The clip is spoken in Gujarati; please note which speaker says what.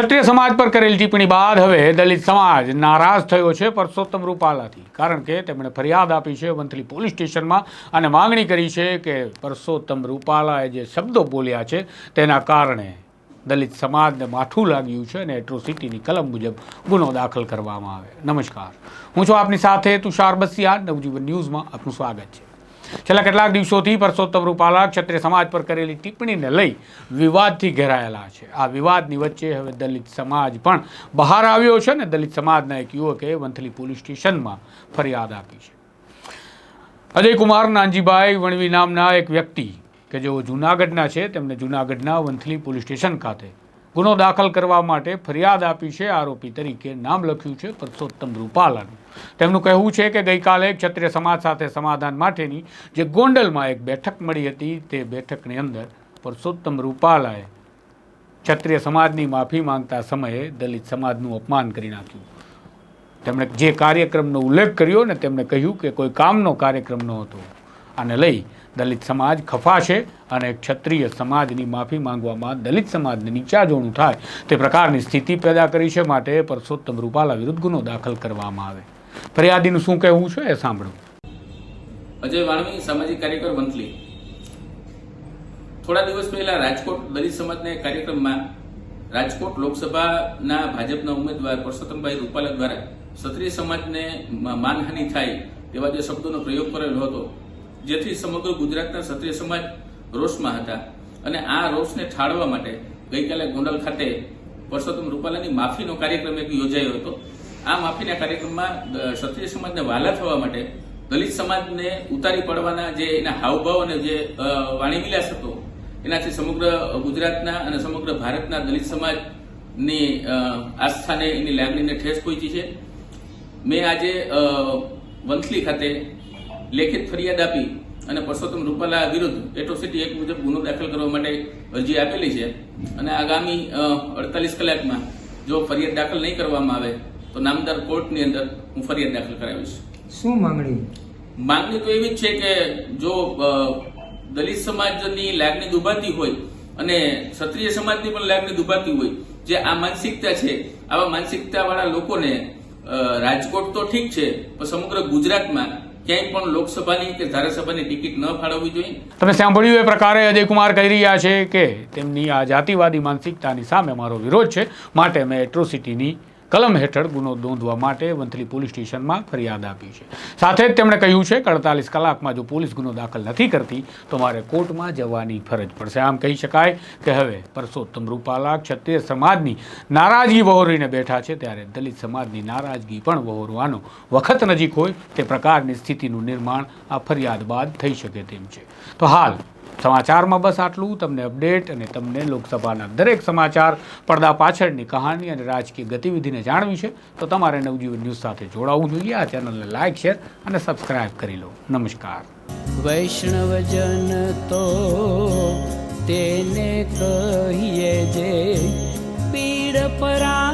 Speaker 1: ક્ષત્રિય સમાજ પર કરેલી ટિપ્પણી બાદ હવે દલિત સમાજ નારાજ થયો છે પરસોત્તમ રૂપાલાથી. કારણ કે તેમણે ફરિયાદ આપી છે વંથલી પોલીસ સ્ટેશનમાં અને માંગણી કરી છે કે પરસોત્તમ રૂપાલાએ જે શબ્દો બોલ્યા છે તેના કારણે દલિત સમાજને માઠું લાગ્યું છે અને એટ્રોસિટીની કલમ મુજબ ગુનો દાખલ કરવામાં આવે. નમસ્કાર. હું છું આપની સાથે તુષાર બસિયા નવજીવન ન્યૂઝમાં આપનું સ્વાગત છે. છેલ્લા કેટલાક દિવસોથી પરસોત્તમ રૂપાલા ક્ષત્રિય સમાજ પર કરેલી ટિપ્પણીને લઈ વિવાદથી ઘેરાયેલા છે. આ વિવાદની વચ્ચે હવે દલિત સમાજ પણ બહાર આવ્યો છે ને દલિત સમાજના એક યુવકે વંથલી પોલીસ સ્ટેશનમાં ફરિયાદ આપી છે. અજયકુમાર નાનજીભાઈ વણવી નામના એક વ્યક્તિ કે જેઓ જૂનાગઢના છે, તેમને જૂનાગઢના વંથલી પોલીસ સ્ટેશન ખાતે ગુનો દાખલ કરવા માટે ફરિયાદ આપી છે આરોપી તરીકે. નામ લખ્યું છે પરસોત્તમ રૂપાલાનું. તેમનું કહેવું છે કે ગઈકાલે ક્ષત્રિય સમાજ સાથે સમાધાન માટેની જે ગોંડલમાં એક બેઠક મળી હતી, તે બેઠકની અંદર પરસોત્તમ રૂપાલાએ ક્ષત્રિય સમાજની માફી માંગતા સમયે દલિત સમાજનું અપમાન કરી નાખ્યું. તેમણે જે કાર્યક્રમનો ઉલ્લેખ કર્યો ને તેમણે કહ્યું કે કોઈ કામનો કાર્યક્રમ ન હતો આને લઈ દલિત સમાજ ખફાશે અને ક્ષત્રિય સમાજની માફી માંગવામાં દલિત સમાજને નીચાજોણું થાય તે પ્રકારની સ્થિતિ પેદા કરી છે માટે પરસોત્તમ રૂપાલા વિરુદ્ધ ગુનો દાખલ કરવામાં આવે. ફરિયાદીનું શું કહેવું છે એ સાંભળો.
Speaker 2: અજય વાણવી સામાજિક કાર્યકર વંથલી થોડા દિવસ પહેલા રાજકોટ દલિત સમાજના કાર્યક્રમમાં રાજકોટ લોકસભાના ભાજપના ઉમેદવાર પરસોત્તમભાઈ રૂપાલા દ્વારા ક્ષત્રિય સમાજને માનહાનિ થાય તેવા જે શબ્દોનો પ્રયોગ કરેલો હતો જેથી સમગ્ર ગુજરાતના ક્ષત્રિય સમાજ રોષમાં હતા. અને આ રોષને ઠાળવા માટે ગઈકાલે ગોંડલ ખાતે પરસોત્તમ રૂપાલાની માફીનો કાર્યક્રમ એક યોજાયો હતો. આ માફીના કાર્યક્રમમાં ક્ષત્રિય સમાજને વાલા થવા માટે દલિત સમાજને ઉતારી પડવાના જે એના હાવભાવ અને જે વાણીવિલાસ હતો, એનાથી સમગ્ર ગુજરાતના અને સમગ્ર ભારતના દલિત સમાજની આસ્થાને, એની લાગણીને ઠેસ પહોંચી છે. મેં આજે વંથલી ખાતે લેખિત ફરિયાદ આપી અને પરસોત્તમ રૂપાલા વિરુદ્ધ એટ્રોસિટી એક્ટ મુજબ ગુનો દાખલ કરવા માટે અરજી આપેલી છે. અને આગામી અડતાલીસ કલાકમાં જો ફરિયાદ દાખલ નહીં કરવામાં આવે તો નામદાર કોર્ટની અંદર હું ફરિયાદ દાખલ કરાવીશ.
Speaker 3: શું માંગણી?
Speaker 2: માંગણી તો એવી જ છે કે જો દલિત સમાજની લાગણી દુભાતી હોય અને ક્ષત્રિય સમાજની પણ લાગણી દુભાતી હોય જે આ માનસિકતા છે આવા માનસિકતા વાળા લોકોને રાજકોટ તો ઠીક છે પણ સમગ્ર ગુજરાતમાં ક્યાંય પણ લોકસભાની કે ધારાસભાની ટિકિટ ન ફાળવવી જોઈએ?
Speaker 1: તમે સાંભળ્યું એ પ્રકારે અજયકુમાર કહી રહ્યા છે કે તેમની આ જાતિવાદી માનસિકતાની સામે મારો વિરોધ છે. માટે મેં એટ્રોસિટીની કલમ હેઠળ ગુનો નોંધવા માટે વંથલી પોલીસ સ્ટેશનમાં ફરિયાદ આપી છે. સાથે જ તેમણે કહ્યું છે કે અડતાલીસ કલાકમાં જો પોલીસ ગુનો દાખલ નથી કરતી, તો મારે કોર્ટમાં જવાની ફરજ પડશે. આમ કહી શકાય કે હવે પરસોત્તમ રૂપાલા ક્ષત્રિય સમાજની નારાજગી વહોરીને બેઠા છે, ત્યારે દલિત સમાજની નારાજગી પણ વહોરવાનો વખત નજીક હોય તે પ્રકારની સ્થિતિનું નિર્માણ આ ફરિયાદ બાદ થઈ શકે તેમ છે. તો હાલ સમાચારમાં બસ આટલું. તમને અપડેટ અને તમને લોકસભાના દરેક સમાચાર, પડદા પાછળની કહાની અને રાજકીય ગતિવિધિને જાણવી છે, તો તમારે નવજીવન ન્યૂઝ સાથે જોડાવવું જોઈએ. આ ચેનલને લાઇક શેર અને સબસ્ક્રાઇબ કરી લો. નમસ્કાર.
Speaker 4: વૈષ્ણવજન તો તેને કહીએ જે પીડ પરાઈ